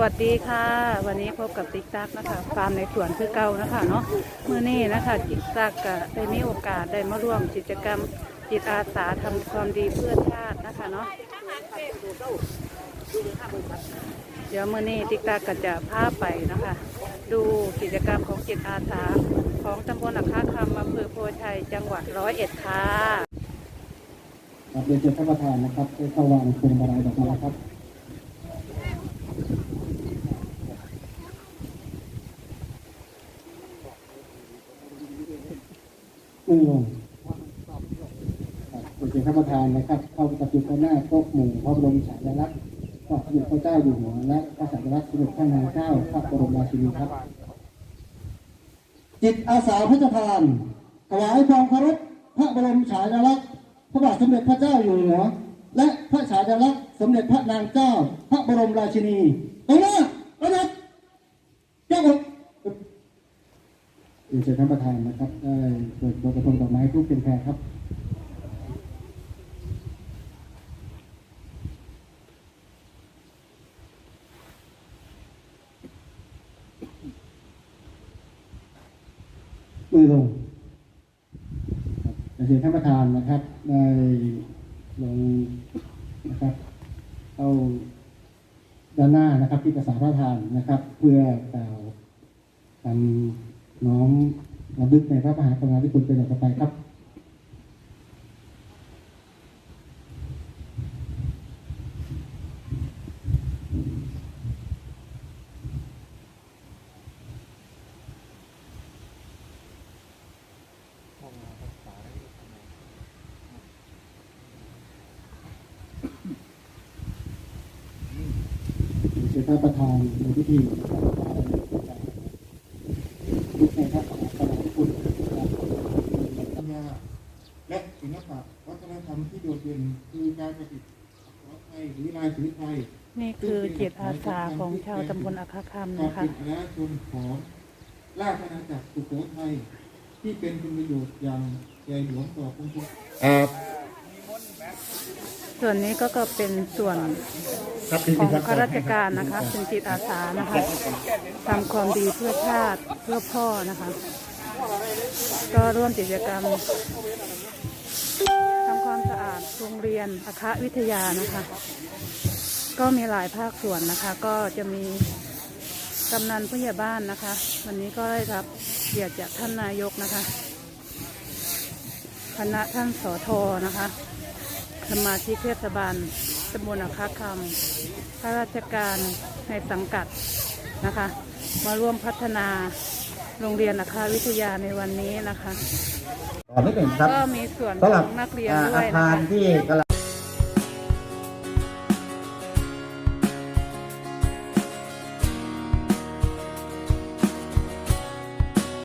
วัสดีค่ะ วันนี้พบกับติ๊กตักนะคะฟาร์มในสวนคือเก่านะคะเนาะเมื่อนี้นะคะติ๊กตักก็ได้มีโอกาสได้มาร่วมกิจกรรมจิตอาสาทำความดีเพื่อชาตินะคะเนาะเดี๋ยวเมื่อนี้ติ๊กตักก็จะพาไปนะคะ ดูกิจกรรมของจิตอาสาของตำบลอัคาคำอำเภอโพชัยจังหวัดร้อยเอ็ดค่ะรับเรียนเชิญท่านประธานนะครับได้เข้าวางพวงมาลัยดอกไม้ครับ มือลงครับเรียนเชิญท่านประธานนะครับ เข้าประจุพระหน้าโต๊ะหมู่พระบรมฉายาลักษณ์พระสมเด็จพระเจ้าอยู่หัวและพระสังฆราชสมเด็จพระนางเจ้าพระบรมราชินีครับ จิตอาสาพระราชทานถวายความเคารพพระบรมฉายาลักษณ์พระบาทสมเด็จพระเจ้าอยู่หัว และพระฉายาลักษณ์สมเด็จพระนางเจ้า พระบรมราชินีตรงหน้าระดับเจ้าอกเรียนเชิญท่านประธานนะครับ ได้เปิดตัวกระทงดอกไม้ทุกเป็นแพรครับมือลงครับเชิญท่านประธานนะครับ ได้ลงนะครับเข้าด้านหน้านะครับที่ประสาพระทานนะครับ เพื่อกล่าวคำ น้อมระลึกในพระมหากรุณาธิคุณเป็นต่อไปครับเชิญท่านประธานในพิธีนะครับทุกในพระมหากรุณาธิคุณนะครับ ปัญญาและศิลปะวัฒนธ รรมที่โดดเด่นคือการประดิษฐ์อักษรไทยหรือลายสือไทยนี่คือจิตอาสาของชาวตำบลอัคาคำการนะคะเป็นและชนของราชอาณาจักรสุโขทัยที่เป็นคุณประโยชน์อย่างใหญ่หลวงต่อปวงชนส่วนนี้ก็ก็เป็นส่วนของข้าราชการนะคะเป็นจิตอาสานะคะทำความดีเพื่อชาติเพื่อพ่อนะคะ ก็ร่วมกิจกรรมทำ ความสะอาดโรงเรียนอาคาวิทยานะคะ ก็มีหลายภาคส่วนนะคะ ก็จะมีกำนันผู้ใหญ่บ้านนะคะ วันนี้ก็ได้รับเกียรติจากท่านนายกนะคะ คณะท่านสอทอนะคะ สมาชิกเทศบาลตำบลอาคาคำข้าราชการในสังกัดนะคะ มาร่วมพัฒนา โรงเรียนอาคาวิทยาในวันนี้นะคะก่อนนิดหนึ่งครับก็มีส่วนขสำหรัอบงนักเรียนอ่าด้วอายนะคารคะที่กำลัง